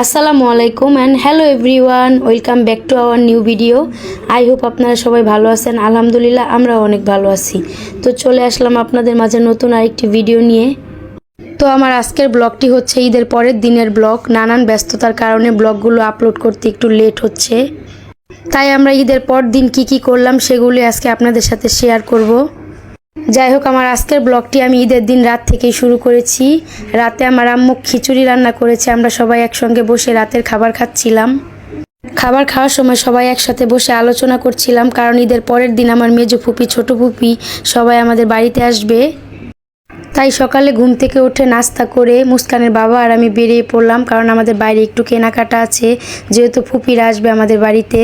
আসসালামু আলাইকুম and hello everyone welcome back to our new video I hope আপনারা সবাই ভালো আছেন। আলহামদুলিল্লাহ, আমরাও অনেক ভালো আছি। তো চলে আসলাম আপনাদের মাঝে নতুন আরেকটি ভিডিও নিয়ে। তো আমার আজকের ব্লগটি হচ্ছে ঈদের পরের দিনের ব্লগ। নানান ব্যস্ততার কারণে ব্লগগুলো আপলোড করতে একটু লেট হচ্ছে। তাই আমরা ঈদের পর দিন কি কি করলাম সেগুলি আজকে আপনাদের সাথে শেয়ার করব। যাই হোক, আমার আজকের ব্লগটি আমি ঈদের দিন রাত থেকেই শুরু করেছি। রাতে আমার আম্মু খিচুড়ি রান্না করেছে, আমরা সবাই একসঙ্গে বসে রাতের খাবার খাচ্ছিলাম। খাবার খাওয়ার সময় সবাই একসাথে বসে আলোচনা করছিলাম, কারণ ঈদের পরের দিন আমার মেজো ফুপি, ছোট ফুপি সবাই আমাদের বাড়িতে আসবে। তাই সকালে ঘুম থেকে উঠে নাস্তা করে মুস্কানের বাবা আর আমি বেরিয়ে পড়লাম, কারণ আমাদের বাইরে একটু কেনাকাটা আছে, যেহেতু ফুপিরা আসবে আমাদের বাড়িতে।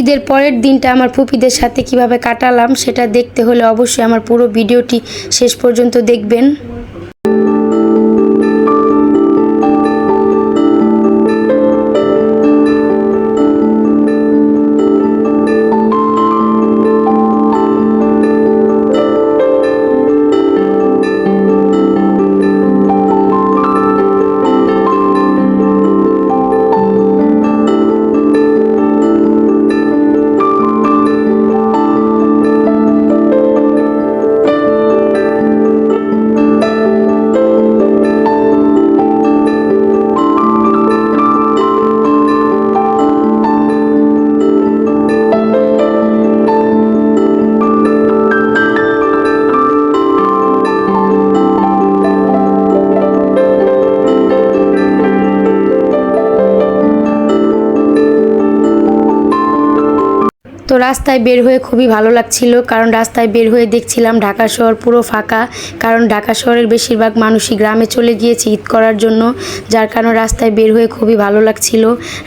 ঈদের পরের দিনটা আমার ফুপিদের সাথে কীভাবে কাটালাম সেটা দেখতে হলে অবশ্যই আমার পুরো ভিডিওটি শেষ পর্যন্ত দেখবেন। তো রাস্তায় বের হয়ে খুবই ভালো লাগছিল, কারণ রাস্তায় বের হয়ে দেখছিলাম ঢাকা শহর পুরো ফাঁকা, কারণ ঢাকা শহরের বেশিরভাগ মানুষই গ্রামে চলে গিয়েছে ঈদ করার জন্য, যার কারণে রাস্তায় বের হয়ে খুবই ভালো লাগছিল।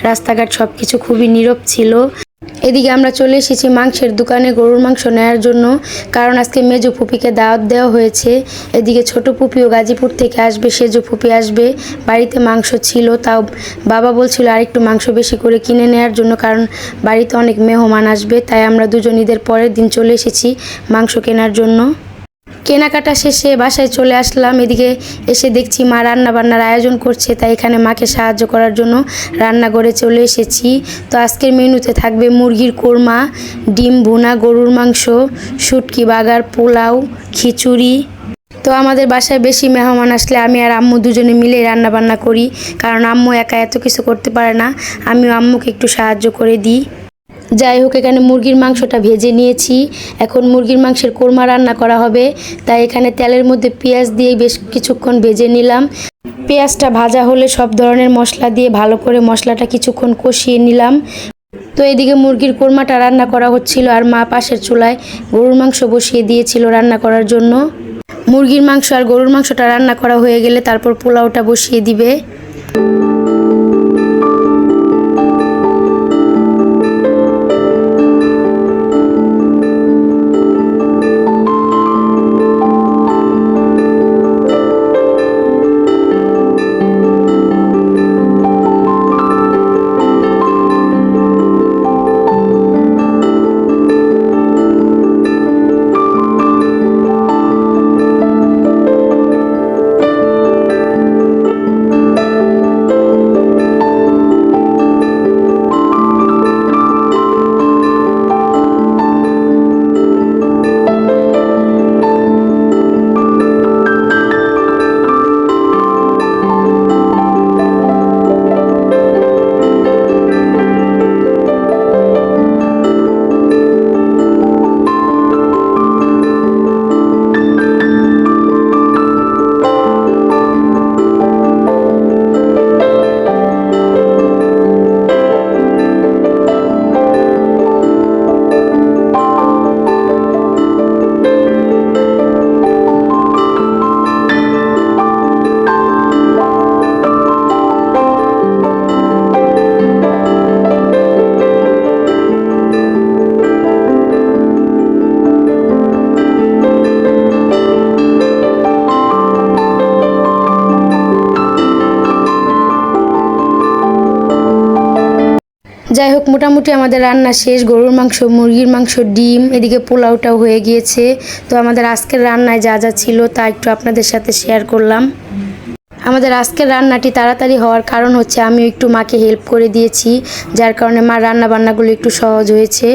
রাস্তাঘাট সব কিছু খুবই নীরব ছিল। এদিকে আমরা চলে এসেছি মাংসের দোকানে, গরুর মাংস নেওয়ার জন্য। কারণ আজকে মেজো পুপিকে দাওয়াত দেওয়া হয়েছে। এদিকে ছোট পুপিও গাজীপুর থেকে আসবে, সেজো পুপি আসবে। বাড়িতে মাংস ছিল, তাও বাবা বলছিল আরেকটু মাংস বেশি করে কিনে নেওয়ার জন্য, কারণ বাড়িতে অনেক মেহমান আসবে। তাই আমরা দুজন ঈদের পরের দিন চলে এসেছি মাংস কেনার জন্য। কেনাকাটা শেষে বাসায় চলে আসলাম। এদিকে এসে দেখছি মা রান্না বান্নার আয়োজন করছে, তাই এখানে মাকে সাহায্য করার জন্য রান্নাঘরে চলে এসেছি। তো আজকের মেনুতে থাকবে মুরগির কোরমা, ডিম ভুনা, গরুর মাংস, শুটকি, বাগার, পোলাও, খিচুড়ি। তো আমাদের বাসায় বেশি মেহমান আসলে আমি আর আম্মু দুজনে মিলে রান্না বান্না করি, কারণ আম্মু একা এত কিছু করতে পারে না। আমিও আম্মুকে একটু সাহায্য করে দিই। যাই হোক, এখানে মুরগির মাংসটা ভেজে নিয়েছি। এখন মুরগির মাংসের কোরমা রান্না করা হবে। তাই এখানে তেলের মধ্যে পেঁয়াজ দিয়ে বেশ কিছুক্ষণ ভেজে নিলাম। পেঁয়াজটা ভাজা হলে সব ধরনের মশলা দিয়ে ভালো করে মশলাটা কিছুক্ষণ কষিয়ে নিলাম। তো এদিকে মুরগির কোরমাটা রান্না করা হচ্ছিল আর মা পাশের চুলায় গরুর মাংস বসিয়ে দিয়েছিল রান্না করার জন্য। মুরগির মাংস আর গরুর মাংসটা রান্না করা হয়ে গেলে তারপর পোলাওটা বসিয়ে দিবে। হোক মোটামুটি আমাদের রান্না শেষ। গরুর মাংস, মুরগির মাংস, ডিম, এদিকে পোলাওটাও হয়ে গিয়েছে। তো আমাদের আজকের রান্নায় যা যা ছিল তা একটু আপনাদের সাথে শেয়ার করলাম। আমাদের আজকের রান্নাটি তাড়াতাড়ি হওয়ার কারণ হচ্ছে আমি একটু মাকে হেল্প করে দিয়েছি, যার কারণে মার রান্না বান্নাগুলো একটু সহজ হয়েছে।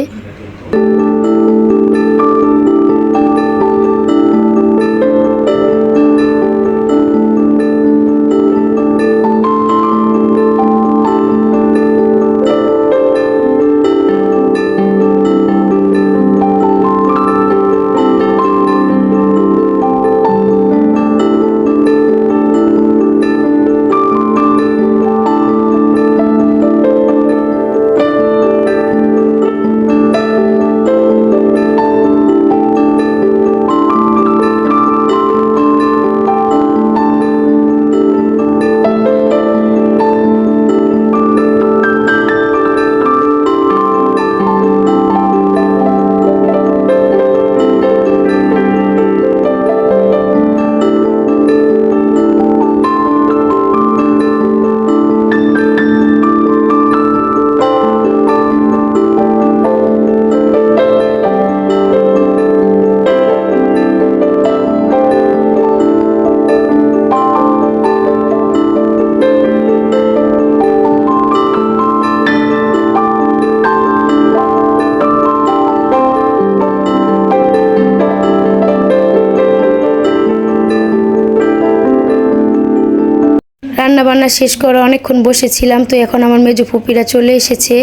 রান্না বান্না শেষ করে অনেকক্ষণ বসেছিলাম, তো এখন আমার মেজো ফুপিরা চলে এসেছে।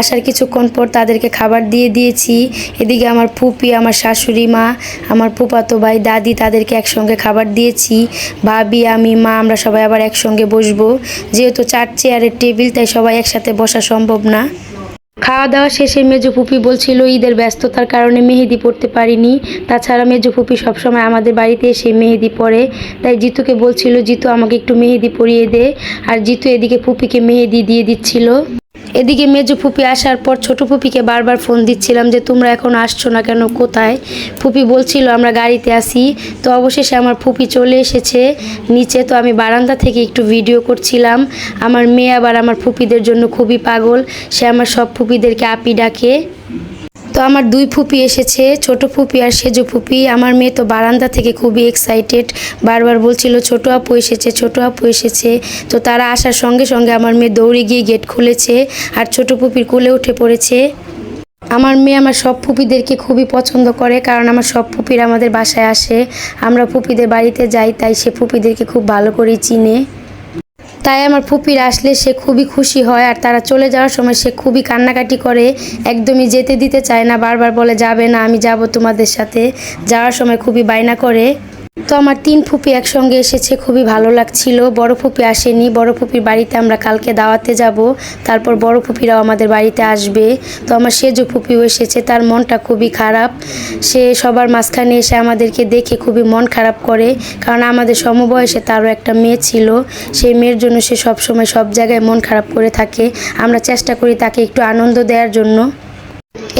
আসার কিছুক্ষণ পর তাদেরকে খাবার দিয়ে দিয়েছি। এদিকে আমার ফুপি, আমার শাশুড়ি মা, আমার ফুপাতো ভাই, দাদি তাদেরকে একসঙ্গে খাবার দিয়েছি। ভাবি, আমি, মা, আমরা সবাই আবার একসঙ্গে বসবো। যেহেতু চার চেয়ারের টেবিল, তাই সবাই একসাথে বসা সম্ভব না। খাওয়া দাওয়া শেষে মেজো ফুপি বলছিল, ঈদের ব্যস্ততার কারণে মেহেদি পড়তে পারিনি। তাছাড়া মেজো ফুপি সবসময় আমাদের বাড়িতে এসে মেহেদি পরে তাই জিতুকে বলছিল, জিতু, আমাকে একটু মেহেদি পরিয়ে দে। আর জিতু এদিকে পুপিকে মেহেদি দিয়ে দিচ্ছিল। এদিকে মেজো ফুপি আসার পর ছোট ফুপিকে বারবার ফোন দিচ্ছিলাম যে, তোমরা এখন আসছো না কেন? কোথায়? ফুপি বলছিল, আমরা গাড়িতে আসি তো অবশেষে আমার ফুপি চলে এসেছে। নিচে তো আমি বারান্দা থেকে একটু ভিডিও করছিলাম। আমার মেয়ে আবার আমার ফুপিদের জন্য খুবই পাগল। সে আমার সব ফুপিদেরকে আপি ডাকে। তো আমার দুই ফুপি এসেছে, ছোট ফুপি আর সেজো ফুপি। আমার মেয়ে তো বারান্দা থেকে খুবই এক্সাইটেড বারবার বলছিল, ছোট আপু এসেছে, ছোট আপু এসেছে। তো তারা আসার সঙ্গে সঙ্গে আমার মেয়ে দৌড়ে গিয়ে গেট খুলেছে আর ছোট ফুপির কোলে উঠে পড়েছে। আমার মেয়ে আমার সব ফুপিদেরকে খুবই পছন্দ করে কারণ আমার সব ফুপিরা আমাদের বাসায় আসে। আমরা ফুপিদের বাড়িতে যাই, তাই সে ফুপিদেরকে খুব ভালো করেই চিনে। তাই আমার ফুপির আসলে সে খুবই খুশি হয় আর তারা চলে যাওয়ার সময় সে খুবই কান্নাকাটি করে, একদমই যেতে দিতে চায় না, বারবার বলে, যাবে না, আমি যাব তোমাদের সাথে। যাওয়ার সময় খুবই বায়না করে। তো আমার তিন ফুপি একসঙ্গে এসেছে, খুবই ভালো লাগছিল। বড় ফুপি আসেনি, বড় ফুপির বাড়িতে আমরা কালকে দাওয়াতে যাব। তারপর বড় ফুপিরাও আমাদের বাড়িতে আসবে। তো আমার সেজু ফুপিও এসেছে, তার মনটা খুবই খারাপ। সে সবার মাঝখানে এসে আমাদেরকে দেখে খুবই মন খারাপ করে, কারণ আমাদের সমবয়সে তারও একটা মেয়ে ছিল। সেই মেয়ের জন্য সে সবসময় সব জায়গায় মন খারাপ করে থাকে। আমরা চেষ্টা করি তাকে একটু আনন্দ দেওয়ার জন্য।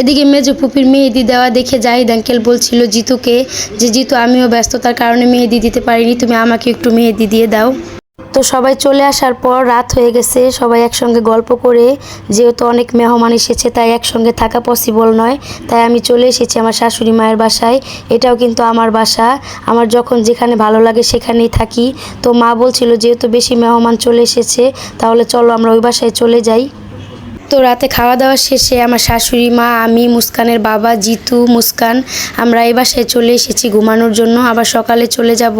এদিকে মেজো ফুপির মেহেদি দেওয়া দেখে জাহিদ আঙ্কেল বলছিল, জিতুকে, যে জিতু, আমিও ব্যস্ততার কারণে মেহেদি দিতে পারিনি, তুমি আমাকে একটু মেহেদি দিয়ে দাও। তো সবাই চলে আসার পর রাত হয়ে গেছে, সবাই একসঙ্গে গল্প করে, যেহেতু অনেক মেহমান এসেছে, তাই একসঙ্গে থাকা পসিবল নয়। তাই আমি চলে এসেছি আমার শাশুড়ি মায়ের বাসায়, এটাও কিন্তু আমার বাসা। আমার যখন যেখানে ভালো লাগে সেখানেই থাকি। তো মা বলছিল, যেহেতু বেশি মেহমান চলে এসেছে, তাহলে চলো আমরা ওই বাসায় চলে যাই। তো রাতে খাওয়া দাওয়া শেষে আমার শাশুড়ি মা, আমি, মুস্কানের বাবা, জিতু, মুস্কান, আমরা এবার সে চলে এসেছি ঘুমানোর জন্য। আবার সকালে চলে যাব।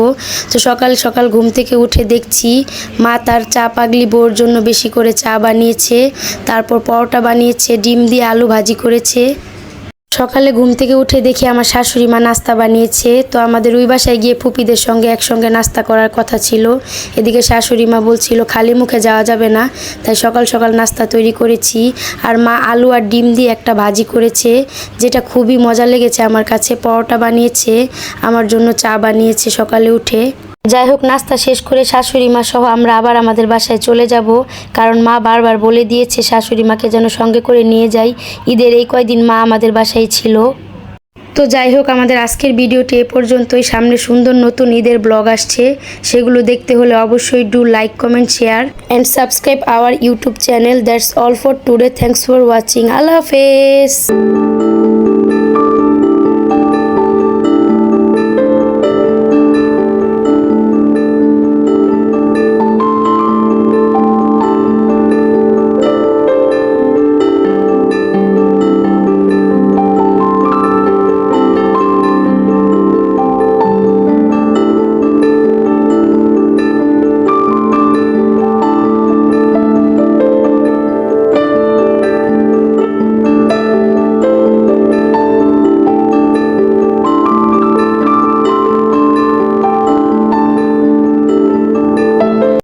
তো সকাল সকাল ঘুম থেকে উঠে দেখছি মা তার চা পাগলি বউর জন্য বেশি করে চা বানিয়েছে। তারপর পরোটা বানিয়েছে, ডিম দিয়ে আলু ভাজি করেছে। সকালে ঘুম থেকে উঠে দেখি আমার শাশুড়ি মা নাস্তা বানিয়েছে। তো আমাদের ওই বাসায় গিয়ে ফুপিদের সঙ্গে একসঙ্গে নাস্তা করার কথা ছিল। এদিকে শাশুড়ি মা বলছিল, খালি মুখে যাওয়া যাবে না। তাই সকাল সকাল নাস্তা তৈরি করেছি। আর মা আলু আর ডিম দিয়ে একটা ভাজি করেছে, যেটা খুবই মজা লেগেছে আমার কাছে। পরোটা বানিয়েছে, আমার জন্য চা বানিয়েছে সকালে উঠে। যাই হোক, নাস্তা শেষ করে শাশুড়ি মা সহ আমরা আবার আমাদের বাসায় চলে যাব। কারণ মা বারবার বলে দিয়েছে শাশুড়ি মাকে যেন সঙ্গে করে নিয়ে যাই। ঈদের এই কয়দিন মা আমাদের বাসায় ছিল। তো যাই হোক, আমাদের আজকের ভিডিওটি এ পর্যন্তই। সামনে সুন্দর নতুন ঈদের ব্লগ আসছে। সেগুলো দেখতে হলে অবশ্যই do like, comment, share and subscribe our YouTube channel. That's all for today. Thanks for watching. আল্লাহ হাফেজ।